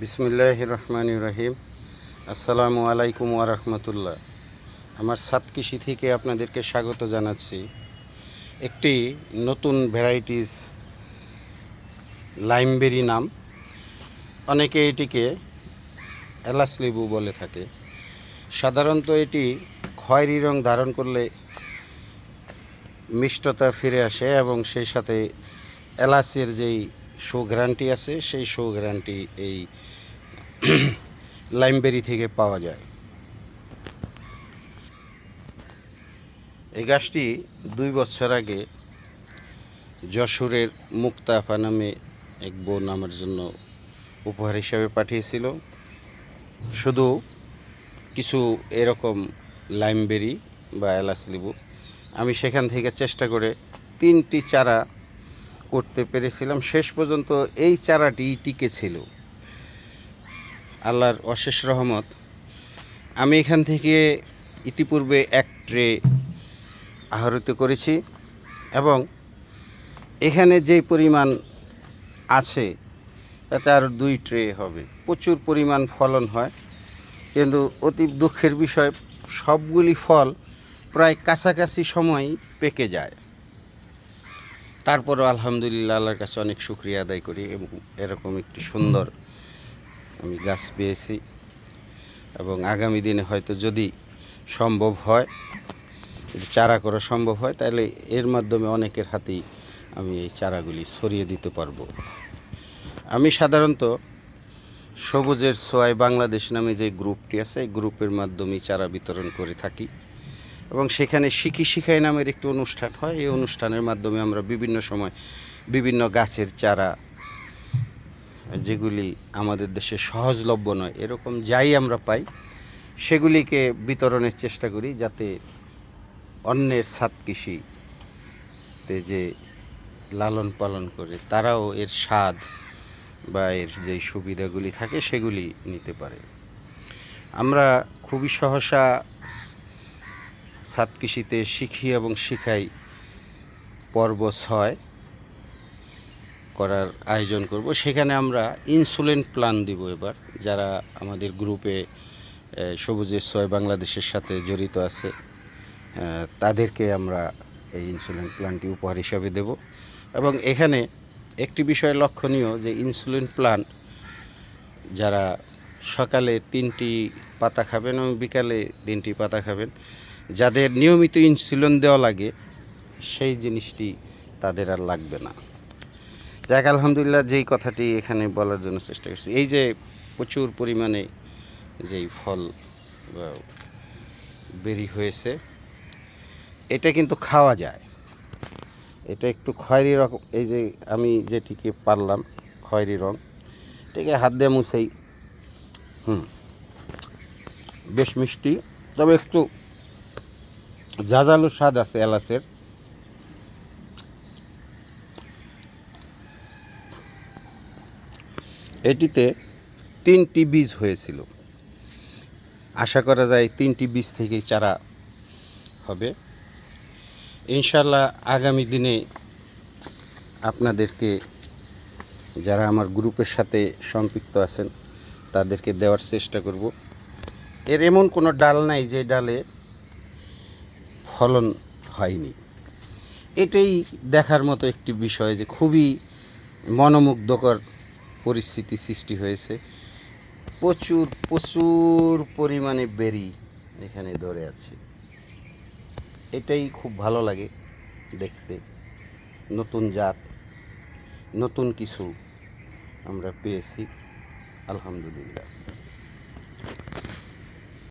বিসমিল্লাহ রহমান রহিম আসসালামু আলাইকুম ওরহমতুল্লাহ আমার সাত কৃষি থেকে আপনাদেরকে স্বাগত জানাচ্ছি। একটি নতুন ভ্যারাইটিস লাইমবেরি নাম। অনেকে এটিকে এলাচ লেবু বলে থাকে। সাধারণত এটি খয়েরি রং ধারণ করলে মিষ্টতা ফিরে আসে এবং সেই সাথে এলাচের যেই সুঘ্রাণটি আছে, সেই সুঘ্রাণটি এই লাইমবেরি থেকে পাওয়া যায়। এই গাছটি দুই বছর আগে যশোরের মুক্তাফা নামে এক বোন আমার জন্য উপহার হিসাবে পাঠিয়েছিল। শুধু কিছু এরকম লাইমবেরি বা এলাচ লেবু। আমি সেখান থেকে চেষ্টা করে তিনটি চারা করতে পেরেছিলাম, শেষ পর্যন্ত এই চারাটি টিকে ছিল। আল্লাহর অশেষ রহমত, আমি এখান থেকে ইতিপূর্বে এক ট্রে আহরিত করেছি এবং এখানে যে পরিমাণ আছে, তাতে আরও দুই ট্রে হবে। প্রচুর পরিমাণ ফলন হয়, কিন্তু অতি দুঃখের বিষয়, সবগুলি ফল প্রায় কাছাকাছি সময় পেকে যায়। তারপরও আলহামদুলিল্লাহ আল্লাহর কাছে অনেক শুক্রিয়া আদায় করি এবং এরকম একটি সুন্দর আমি গাছ পেয়েছি এবং আগামী দিনে হয়তো যদি সম্ভব হয়, যদি চারা করা সম্ভব হয়, তাহলে এর মাধ্যমে অনেকের হাতেই আমি এই চারাগুলি ছড়িয়ে দিতে পারব। আমি সাধারণত সবুজের সোয়াই বাংলাদেশ নামে যে গ্রুপটি আছে, এই গ্রুপের মাধ্যমে চারা বিতরণ করে থাকি। এবং সেখানে শিখি শিখাই নামের একটি অনুষ্ঠান হয়। এই অনুষ্ঠানের মাধ্যমে আমরা বিভিন্ন সময় বিভিন্ন গাছের চারা, যেগুলি আমাদের দেশে সহজলভ্য নয়, এরকম যাই আমরা পাই, সেগুলিকে বিতরণের চেষ্টা করি যাতে অন্যের সাত কৃষিতে যে লালন পালন করে, তারাও এর স্বাদ বা এর যে সুবিধাগুলি থাকে, সেগুলি নিতে পারে। আমরা খুবই সহসা সাত কৃষিতে শিখি এবং শিখাই পর্ব ছয় করার আয়োজন করব। সেখানে আমরা ইনসুলিন প্ল্যান দিব এবার। যারা আমাদের গ্রুপে সবুজের ছয় বাংলাদেশের সাথে জড়িত আছে তাদেরকে আমরা এই ইনসুলিন প্ল্যানটি উপহার হিসাবে দেব। এবং এখানে একটি বিষয় লক্ষণীয় যে ইনসুলিন প্ল্যান যারা সকালে তিনটি পাতা খাবেন এবং বিকালে তিনটি পাতা খাবেন যাদের নিয়মিত ইনসুলিন দেওয়া লাগে, সেই জিনিসটি তাদের আর লাগবে না। যাক, আলহামদুলিল্লাহ, যেই কথাটি এখানে বলার জন্য চেষ্টা করছি। এই যে প্রচুর পরিমাণে যেই ফল বেরি হয়েছে, এটা কিন্তু খাওয়া যায়। এটা একটু খয়েরি রকম, এই যে আমি যেটিকে পারলাম, খয়েরি রং, এটাকে হাত দিয়ে মুছেই। হুম, বেশ মিষ্টি, তবে একটু ঝাঁঝালো স্বাদ আছে এলাচের। এটিতে তিনটি বীজ হয়েছিল। আশা করা যায় তিনটি বীজ থেকেই চারা হবে। ইনশাল্লাহ আগামী দিনে আপনাদেরকে, যারা আমার গ্রুপের সাথে সম্পৃক্ত আছেন, তাদেরকে দেওয়ার চেষ্টা করব। এর এমন কোনো ডাল নাই যে ডালে ফলন হয়নি। এটাই দেখার মতো একটি বিষয় যে খুবই মনোমুগ্ধকর পরিস্থিতি সৃষ্টি হয়েছে। প্রচুর প্রচুর পরিমাণে বেরি এখানে ধরে আছে। এটাই খুব ভালো লাগে দেখতে। নতুন জাত, নতুন কিছু আমরা পেয়েছি। আলহামদুলিল্লাহ।